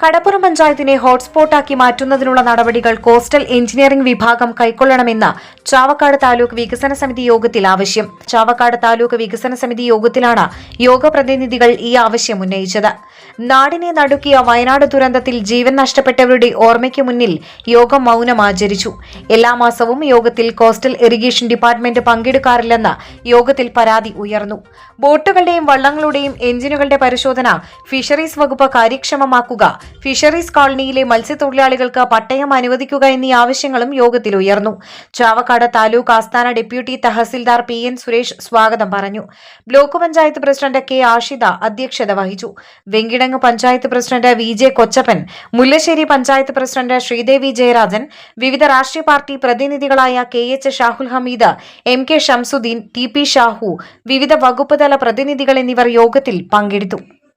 കടപ്പുറം പഞ്ചായത്തിനെ ഹോട്ട്സ്പോട്ടാക്കി മാറ്റുന്നതിനുള്ള നടപടികൾ കോസ്റ്റൽ എഞ്ചിനീയറിംഗ് വിഭാഗം കൈക്കൊള്ളണമെന്ന് ചാവക്കാട് താലൂക്ക് വികസന സമിതി യോഗത്തിൽ ആവശ്യം. ചാവക്കാട് താലൂക്ക് വികസന സമിതി യോഗത്തിലാണ് യോഗ പ്രതിനിധികൾ ഈ ആവശ്യം ഉന്നയിച്ചത്. നാടിനെ നടുക്കിയ വയനാട് ദുരന്തത്തിൽ ജീവൻ നഷ്ടപ്പെട്ടവരുടെ ഓർമ്മയ്ക്ക് മുന്നിൽ യോഗം മൗനം ആചരിച്ചു. എല്ലാ മാസവും യോഗത്തിൽ കോസ്റ്റൽ ഇറിഗേഷൻ ഡിപ്പാർട്ട്മെന്റ് പങ്കെടുക്കാറില്ലെന്ന് യോഗത്തിൽ പരാതി ഉയർന്നു. ബോട്ടുകളുടെയും വള്ളങ്ങളുടെയും എഞ്ചിനുകളുടെ പരിശോധന ഫിഷറീസ് വകുപ്പ് കാര്യക്ഷമമാക്കുക ഫിഷറീസ് കോളനിയിലെ മത്സ്യത്തൊഴിലാളികൾക്ക് പട്ടയം അനുവദിക്കുക എന്നീ ആവശ്യങ്ങളും യോഗത്തിൽ ഉയർന്നു. ചാവക്കാട് താലൂക്ക് ആസ്ഥാന deputy tahsildar P N Suresh സ്വാഗതം പറഞ്ഞു. Block panchayat president K Ashitha അധ്യക്ഷത വഹിച്ചു. Venkitangu panchayat president V J Kochappan Mullassery panchayat president Sreedevi Jayarajan വിവിധ രാഷ്ട്രീയ party പ്രതിനിധികളായ K H Shahul Hameed M K Shamsuddin T P Shahu വിവിധ വകുപ്പ് തല പ്രതിനിധികൾ എന്നിവർ യോഗത്തിൽ പങ്കെടുത്തു.